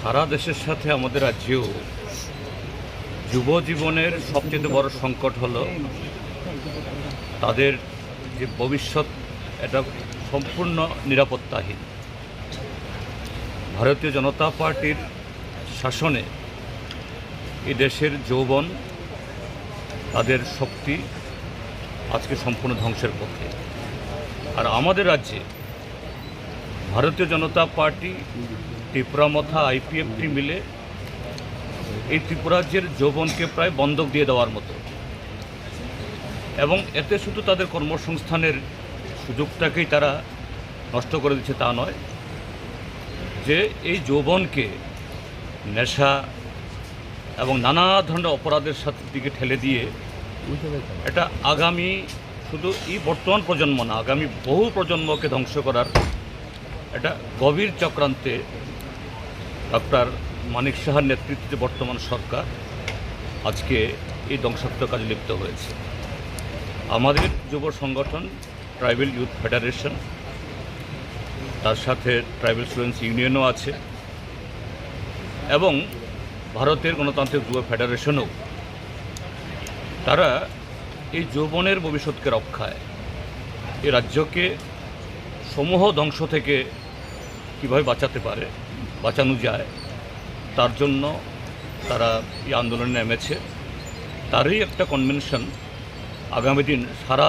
সারা দেশের সাথে আমাদের রাজ্যেও যুব জীবনের সবচেয়ে বড় সংকট হলো তাদের যে ভবিষ্যৎ, এটা সম্পূর্ণ নিরাপত্তাহীন। ভারতীয় জনতা পার্টির শাসনে এই দেশের যৌবন, তাদের শক্তি আজকে সম্পূর্ণ ধ্বংসের পথে আর আমাদের রাজ্যে ভারতীয় জনতা পার্টি ত্রিপুরামথা আইপিএফটি মিলে এই ত্রিপুরাজ্যের যৌবনকে প্রায় বন্ধক দিয়ে দেওয়ার মতো। এবং এতে শুধু তাদের কর্মসংস্থানের সুযোগটাকেই তারা নষ্ট করে দিচ্ছে তা নয়, যে এই যৌবনকে নেশা এবং নানা ধরনের অপরাধের সাথে দিকে ঠেলে দিয়ে এটা আগামী শুধু এই বর্তমান প্রজন্ম না, আগামী বহু প্রজন্মকে ধ্বংস করার এটা গভীর চক্রান্তে ডক্টর মানিক সাহার নেতৃত্বে বর্তমান সরকার আজকে এই ধ্বংসাত্মক কাজে লিপ্ত হয়েছে। আমাদের যুব সংগঠন ট্রাইবেল ইউথ ফেডারেশন, তার সাথে ট্রাইবেল স্টুডেন্টস ইউনিয়নও আছে এবং ভারতের গণতান্ত্রিক যুব ফেডারেশনও। তারা এই যৌবনের ভবিষ্যৎকে রক্ষায় এই রাজ্যকে সমূহ ধ্বংস থেকে কীভাবে বাঁচাতে পারে বাঁচানো যায় তার জন্য তারা এই আন্দোলনে নেমেছে। তারই একটা কনভেনশন আগামী দিন সারা